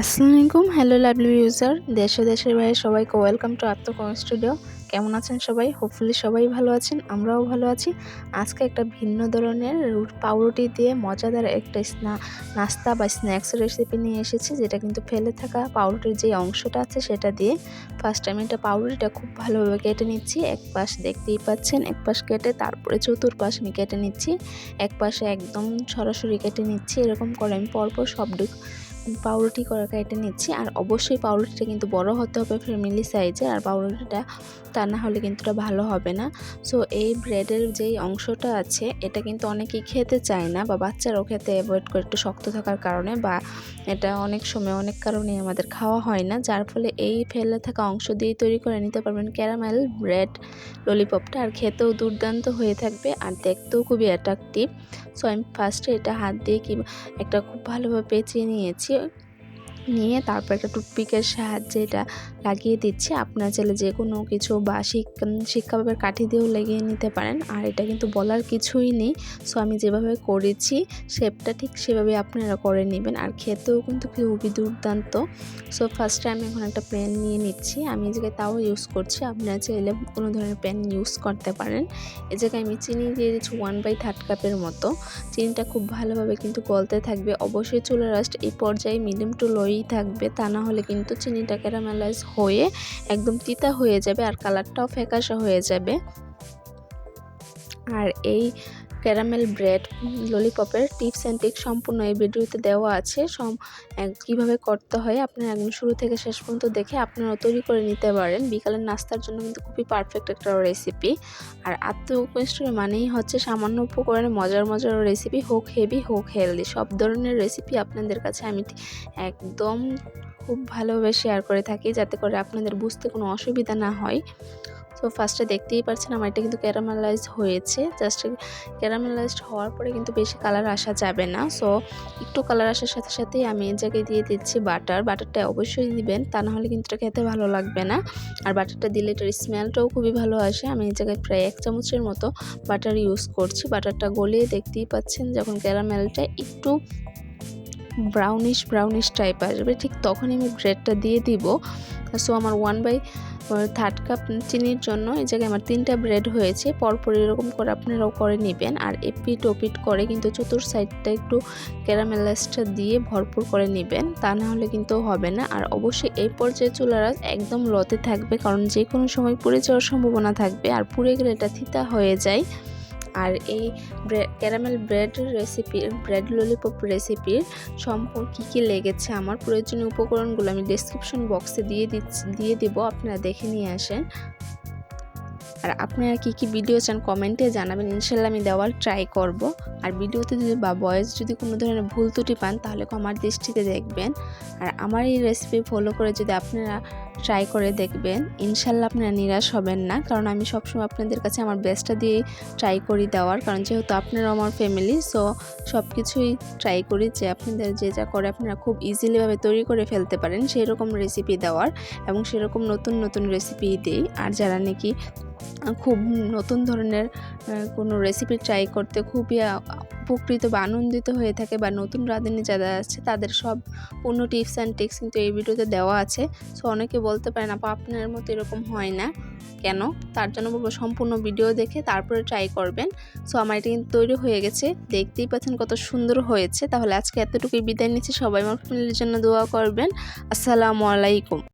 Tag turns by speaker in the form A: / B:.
A: আসসালামু আলাইকুম hello lovely user, দেশে দেশের বাইরে সবাইকে ওয়েলকাম টু আত্মকর্ম স্টুডিও। কেমন আছেন সবাই? হোপফুলি সবাই ভালো আছেন, আমরাও ভালো আছি। আজকে একটা ভিন্ন ধরনের পাউরুটি দিয়ে মজাদার একটা স্না- নাস্তা বা স্ন্যাক্স রেসিপি নিয়ে এসেছি, যেটা কিন্তু ফেলে থাকা পাউরুটির যে অংশটা আছে সেটা দিয়ে। ফার্স্ট আমি এটা পাউরুটিটা খুব ভালোভাবে কেটে নিচ্ছি, এক পাশ দেখতেই পাচ্ছেন, এক পাশ কেটে তারপরে চতুর্পাশ আমি কেটে নিচ্ছি। এক পাশে একদম সরাসরি কেটে নিচ্ছি, এরকম করে আমি পরপর সব পাউরুটি করে কেটে নিচ্ছি। আর অবশ্যই পাউরুটিটা কিন্তু বড় হতে হবে ফ্যামিলি সাইজের আর পাউরুটিটা তা না হলে কিন্তু এটা ভালো হবে না। সো এই ব্রেডের যেই অংশটা আছে, এটা কিন্তু অনেকেই খেতে চায় না বা বাচ্চারাও খেতে অ্যাভয়েড করে, একটু শক্ত থাকার কারণে বা এটা অনেক সময় অনেক কারণে আমাদের খাওয়া হয় না। যার ফলে এই ফেলে থাকা অংশ দিয়েই তৈরি করে নিতে পারবেন ক্যারামেল ব্রেড ললিপপটা আর খেতেও দুর্দান্ত হয়ে থাকবে আর দেখতেও খুবই অ্যাট্রাকটিভ সো আমি ফার্স্টে এটা হাত দিয়ে কি একটা খুব ভালোভাবে পেঁচিয়ে নিয়েছি। থেকে নিয়ে তারপর একটা টুথপিকের সাহায্যে এটা লাগিয়ে দিচ্ছি। আপনার চাইলে যে কোনো কিছু বা শিক্ষাভাবের কাঠি দিয়েও লাগিয়ে নিতে পারেন। আর এটা কিন্তু বলার কিছুই নেই। সো আমি যেভাবে করেছি শেপটা ঠিক সেভাবে আপনারা করে নেবেন। আর খেতেও কিন্তু খুবই দুর্দান্ত। সো ফার্স্টে আমি এখন একটা প্যান নিয়ে নিচ্ছি। আমি এই জায়গায় তাও ইউজ করছি। আপনারা চাইলে কোনো ধরনের প্যান ইউজ করতে পারেন। এ জায়গায় আমি চিনি দিয়ে দিচ্ছি ওয়ান বাই থার্ড কাপের মতো। চিনিটা খুব ভালোভাবে কিন্তু গলতে থাকবে। অবশ্যই চুলা রাস্ট এই পর্যায়ে মিডিয়াম টু লোই থাকবে, তা না হলে কিন্তু চিনিটা ক্যারামেলাইজ হয়ে একদম তিতা হয়ে যাবে আর কালারটাও ফ্যাকাশা হয়ে যাবে। আর এই ক্যারামেল ব্রেড, ললিপপের টিপস অ্যান্ড টিক সম্পূর্ণ এই ভিডিওতে দেওয়া আছে। সম কীভাবে করতে হয় আপনারা একদম শুরু থেকে শেষ পর্যন্ত দেখে আপনারা তৈরি করে নিতে পারেন। বিকালের নাস্তার জন্য কিন্তু খুবই পারফেক্ট একটা রেসিপি আর আত্মকৃষ্টরে মানেই হচ্ছে সামান্য উপকরণে মজার মজার রেসিপি হোক হেভি হোক হেলদি সব ধরনের রেসিপি আপনাদের কাছে আমি একদম খুব ভালোভাবে শেয়ার করে থাকি যাতে করে আপনাদের বুঝতে কোনো অসুবিধা না হয়। তো ফার্স্টে দেখতেই পাচ্ছেন আমার এটা কিন্তু ক্যারামেলাইজ হয়েছে। জাস্ট ক্যারামেলাইজড হওয়ার পরে কিন্তু বেশি কালার আসা যাবে না। সো একটু কালার আসার সাথে সাথেই আমি এই জায়গায় দিয়ে দিচ্ছি বাটার বাটারটা অবশ্যই দিবেন, তা না হলে কিন্তু এটা খেতে ভালো লাগবে না। আর বাটারটা দিলে এটার স্মেলটাও খুবই ভালো আসে। আমি এই জায়গায় প্রায় এক চামচের মতো বাটার ইউজ করছি। বাটারটা গলিয়ে দেখতেই পাচ্ছেন যখন ক্যারামেলটা একটু ব্রাউনিশ ব্রাউনিশ টাইপ আসবে, ঠিক তখনই আমি ব্রেডটা দিয়ে দিব। সো আমার ওয়ান বাই থার্ড কাপ চিনির জন্য এই জায়গায় আমার তিনটা ব্রেড হয়েছে, পরপর এরকম করে আপনারাও করে নেবেন। আর এপিট ওপিট করে কিন্তু চতুর সাইডটা একটু ক্যারামেলাইজটা দিয়ে ভরপুর করে নেবেন, তা না হলে কিন্তু হবে না। আর অবশ্যই এই পর্যায়ে চুলারা একদম লতে থাকবে, কারণ যে কোনো সময় পুড়ে যাওয়ার সম্ভাবনা থাকবে। আর পুড়ে গেলে এটা থিতা হয়ে যায়। আর এই caramel bread recipe bread lollipop রেসিপির সম্পর্ক কী কী লেগেছে আমার প্রয়োজনীয় উপকরণগুলো আমি ডিসক্রিপশন বক্সে দিয়ে দিচ্ছি, দিয়ে দেবো, আপনারা দেখে নিয়ে আসেন। আর আপনারা কী কী ভিডিও চান কমেন্টে জানাবেন, ইনশাল্লাহ আমি দেওয়ার ট্রাই করব। আর ভিডিওতে যদি বা বয়েস যদি কোনো ধরনের ভুল ত্রুটি পান, তাহলে আমার দৃষ্টিতে দেখবেন। আর আমার এই রেসিপি ফলো করে যদি আপনারা ট্রাই করে দেখবেন, ইনশাল্লাহ আপনারা নিরাশ হবেন না। কারণ আমি সবসময় আপনাদের কাছে আমার বেস্টটা দিয়ে ট্রাই করি দেওয়ার। কারণ যেহেতু আপনারা আমার ফ্যামিলি সো সব কিছুই ট্রাই করি যে আপনাদের যে যা করে আপনারা খুব ইজিলিভাবে তৈরি করে ফেলতে পারেন সেই রকম রেসিপি দেওয়ার এবং সেরকম নতুন নতুন রেসিপি দিই। আর যারা নাকি খুব নতুন ধরনের কোনো রেসিপি ট্রাই করতে খুবই উপকৃত বা আনন্দিত হয়ে থাকে বা নতুন রাঁধুনি যারা আছে, তাদের সব পূর্ণ টিপস অ্যান্ড টিক্স কিন্তু এই ভিডিওতে দেওয়া আছে। সো অনেকে বলতে পারেন, আপা, আপনার মতো এরকম হয় না। কেন? তার জন্য বলব সম্পূর্ণ ভিডিও দেখে তারপরে ট্রাই করবেন। সো আমার এটা কিন্তু তৈরি হয়ে গেছে। দেখতেই পাচ্ছেন কত সুন্দর হয়েছে। তাহলে আজকে এতটুকুই বিদায় নিচ্ছি। সবাই আমার ফ্যামিলির জন্য দোয়া করবেন। আসসালামু আলাইকুম।